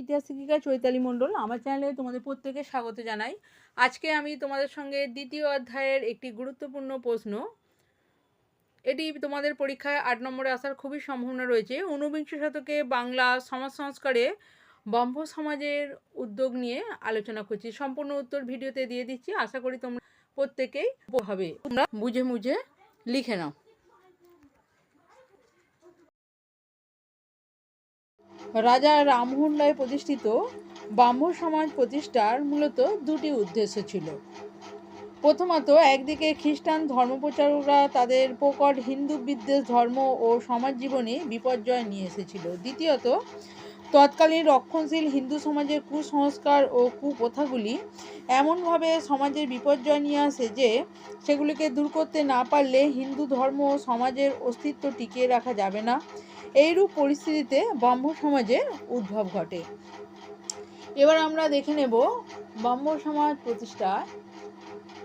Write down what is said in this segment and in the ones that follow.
ইতিহাস শিক্ষিকা চৈতালি মণ্ডল, আমার চ্যানেলে তোমাদের প্রত্যেকে স্বাগত জানাই। আজকে আমি তোমাদের সঙ্গে দ্বিতীয় অধ্যায়ের একটি গুরুত্বপূর্ণ প্রশ্ন। এটি তোমাদের পরীক্ষায় আট নম্বরে আসার খুবই সম্ভাবনা রয়েছে। ঊনবিংশ শতকে বাংলা সমাজ সংস্কারে ব্রহ্ম সমাজের উদ্যোগ নিয়ে আলোচনা করছি। সম্পূর্ণ উত্তর ভিডিওতে দিয়ে দিচ্ছি। আশা করি তোমরা প্রত্যেকেই হবে। তোমরা বুঝে মুঝে লিখে নাও। রাজা রামমোহন রায় প্রতিষ্ঠিত ব্রাহ্ম সমাজ প্রতিষ্ঠার মূলত দুটি উদ্দেশ্য ছিল। প্রথমত, একদিকে খ্রিস্টান ধর্মপ্রচারকরা তাদের প্রকট হিন্দু বিদ্বেষ ধর্ম ও সমাজ জীবনে বিপর্যয় নিয়ে এসেছিল। দ্বিতীয়ত, তৎকালীন রক্ষণশীল হিন্দু সমাজের কুসংস্কার ও কুপ্রথাগুলি এমনভাবে সমাজের বিপর্যয় নিয়ে আসে যে, সেগুলিকে দূর করতে না পারলে হিন্দু ধর্ম ও সমাজের অস্তিত্ব টিকিয়ে রাখা যাবে না। এইরূপ পরিস্থিতিতে ব্রাহ্ম সমাজের উদ্ভব ঘটে। এবার আমরা দেখে নেব ব্রাহ্ম সমাজ প্রতিষ্ঠা।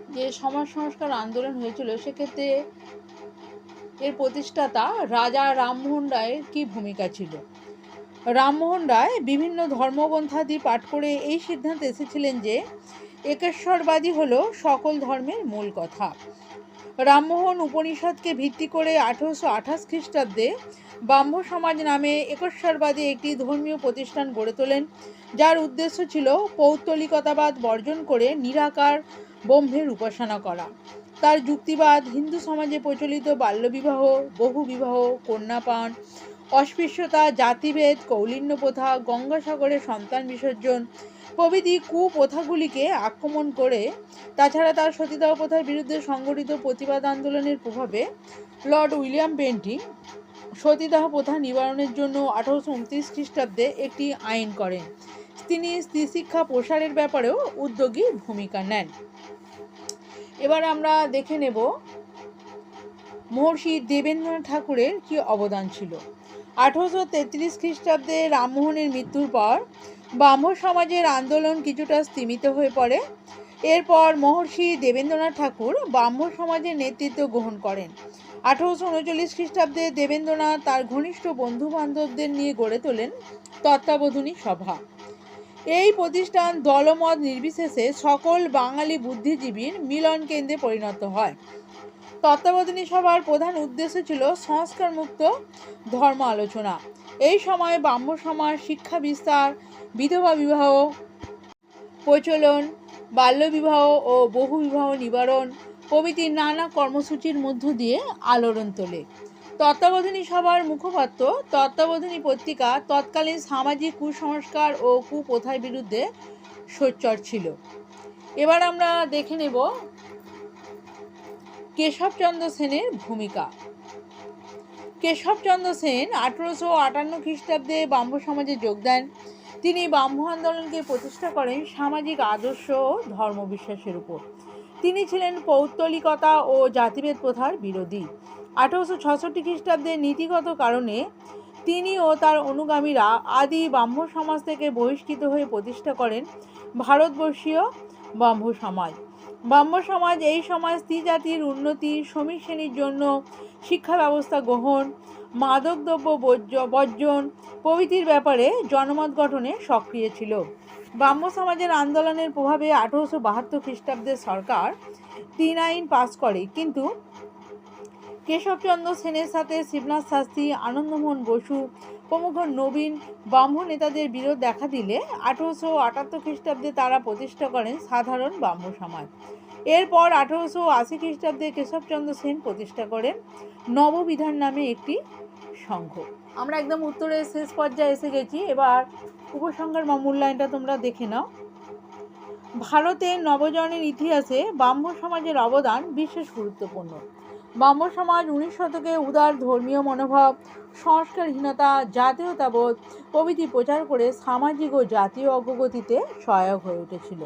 যে সমাজ সংস্কার আন্দোলন হয়েছিল, সেক্ষেত্রে এর প্রতিষ্ঠাতা রাজা রামমোহন রায়ের কী ভূমিকা ছিল? রামমোহন রায় বিভিন্ন ধর্মগ্রন্থাদি পাঠ করে এই সিদ্ধান্তে এসেছিলেন যে, একেশ্বরবাদী হলো সকল ধর্মের মূল কথা। রামমোহন উপনিষদকে ভিত্তি করে আঠেরোশো আঠাশ খ্রিস্টাব্দে ব্রাহ্ম সমাজ নামে একশ্বরবাদী একটি ধর্মীয় প্রতিষ্ঠান গড়ে তোলেন, যার উদ্দেশ্য ছিল পৌত্তলিকতাবাদ বর্জন করে নিরাকার ব্রহ্মের উপাসনা করা। তার যুক্তিবাদ হিন্দু সমাজে প্রচলিত বাল্যবিবাহ, বহুবিবাহ, কন্যাপান, অস্পৃশ্যতা, জাতিভেদ কৌলিন্য প্রথা গঙ্গাসাগরে সন্তান বিসর্জন প্রভৃতি কুপ্রথাগুলিকে আক্রমণ করে, তাছাড়া তার সতীদাহ প্রথার বিরুদ্ধে সংগঠিত প্রতিবাদ আন্দোলনের প্রভাবে লর্ড উইলিয়াম বেন্টিং সতীদাহ প্রথা নিবারণের জন্য আঠারোশো উনত্রিশ খ্রিস্টাব্দে একটি আইন করেন। তিনি স্ত্রী শিক্ষা প্রসারের ব্যাপারেও উদ্যোগী ভূমিকা নেন। এবার আমরা দেখে নেব মহর্ষি দেবেন্দ্রনাথ ঠাকুরের কি অবদান ছিল। আঠারোশো তেত্রিশ খ্রিস্টাব্দে রামমোহনের মৃত্যুর পর ব্রাহ্ম সমাজের আন্দোলন কিছুটা স্তীমিত হয়ে পড়ে। এরপর মহর্ষি দেবেন্দ্রনাথ ঠাকুর ব্রাহ্ম সমাজের নেতৃত্ব গ্রহণ করেন। আঠারোশো উনচল্লিশ খ্রিস্টাব্দে দেবেন্দ্রনাথ তার ঘনিষ্ঠ বন্ধু বান্ধবদের নিয়ে গড়ে তোলেন তত্ত্বাবধানী সভা। এই প্রতিষ্ঠান দলমত নির্বিশেষে সকল বাঙালি বুদ্ধিজীবীর মিলন কেন্দ্রে পরিণত হয়। তত্ত্বাবধানী সভার প্রধান উদ্দেশ্য ছিল সংস্কার মুক্ত ধর্ম আলোচনা। এই সময় ব্রাহ্ম সমাজ, শিক্ষা বিস্তার, বিধবা বিবাহ, প্রচলন বাল্যবিবাহ ও বহু বিবাহ নিবারণ প্রভৃতি নানা কর্মসূচির মধ্য দিয়ে আলোড়ন তোলে। তত্ত্বাবধানী সভার মুখপাত্র, তত্ত্বাবধানী পত্রিকা তৎকালীন সামাজিক কুসংস্কার ও কুপ্রথার বিরুদ্ধে সোচ্চর ছিল। এবার আমরা দেখে নেব কেশবচন্দ্র সেনের ভূমিকা। কেশবচন্দ্র সেন আঠেরোশো আটান্ন খ্রিস্টাব্দে ব্রাহ্ম সমাজে যোগ দেন। তিনি ব্রাহ্ম আন্দোলনকে প্রতিষ্ঠা করেন সামাজিক আদর্শ ও ধর্মবিশ্বাসের উপর। তিনি ছিলেন পৌত্তলিকতা ও জাতিভেদ প্রথার বিরোধী। আঠেরোশো ছষট্টি খ্রিস্টাব্দে নীতিগত কারণে তিনি ও তার অনুগামীরা আদি ব্রাহ্ম সমাজ থেকে বহিষ্কৃত হয়ে প্রতিষ্ঠা করেন ভারতবর্ষীয় ব্রাহ্ম সমাজ। ব্রাহ্ম সমাজ এই সমাজ স্ত্রী জাতির উন্নতি শ্রমিক শ্রেণির জন্য শিক্ষা ব্যবস্থা গ্রহণ মাদকদ্রব্য বর্জন প্রভৃতির ব্যাপারে জনমত গঠনে সক্রিয় ছিল। ব্রাহ্ম সমাজের আন্দোলনের প্রভাবে আঠেরোশো বাহাত্তর খ্রিস্টাব্দের সরকার তিন আইন পাস করে, কিন্তু কেশবচন্দ্র সেনের সাথে শিবনাথ শাস্ত্রী, আনন্দমোহন বসু প্রমুখ নবীন ব্রাহ্ম নেতাদের বিরোধ দেখা দিলে আঠেরোশো আটাত্তর খ্রিস্টাব্দে তারা প্রতিষ্ঠা করেন সাধারণ ব্রাহ্ম সমাজ। এরপর আঠেরোশো আশি খ্রিস্টাব্দে কেশবচন্দ্র সেন প্রতিষ্ঠা করেন নববিধান নামে একটি সংঘ। আমরা একদম উত্তরের শেষ পর্যায়ে এসে গেছি। এবার উপসংহার বা মূল্যায়নটা তোমরা দেখে নাও। ভারতের নবজনের ইতিহাসে ব্রাহ্ম সমাজের অবদান বিশেষ গুরুত্বপূর্ণ। ব্রাহ্ম সমাজ উনিশ শতকে উদার ধর্মীয় মনোভাব, সংস্কারহীনতা, জাতীয়তাবোধ প্রভৃতি প্রচার করে সামাজিক ও জাতীয় অগ্রগতিতে সহায়ক হয়ে উঠেছিল।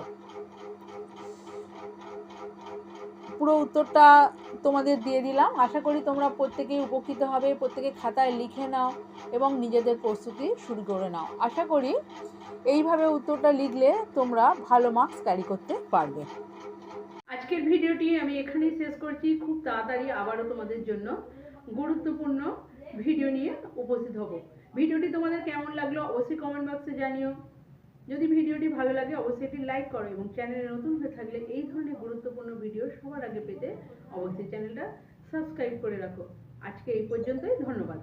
পুরো উত্তরটা তোমাদের দিয়ে দিলাম। আশা করি তোমরা প্রত্যেকেই উপকৃত হবে। প্রত্যেকে খাতায় লিখে নাও এবং নিজেদের প্রস্তুতি শুরু করে নাও। আশা করি এইভাবে উত্তরটা লিখলে তোমরা ভালো মার্কস ক্যারি করতে পারবে। আজকের ভিডিওটি আমি এখানেই শেষ করছি। খুব তাড়াতাড়ি আবারও তোমাদের জন্য গুরুত্বপূর্ণ ভিডিও নিয়ে উপস্থিত হব। ভিডিওটি তোমাদের কেমন লাগল অবশ্যই কমেন্ট বক্সে জানিও। যদি ভিডিওটি ভালো লাগে, অবশ্যই একটি লাইক করো এবং চ্যানেলে নতুন হয়ে থাকলে এই ধরনের গুরুত্বপূর্ণ ভিডিও সবার আগে পেতে অবশ্যই চ্যানেলটা সাবস্ক্রাইব করে রাখো। আজকে এই পর্যন্তই, ধন্যবাদ।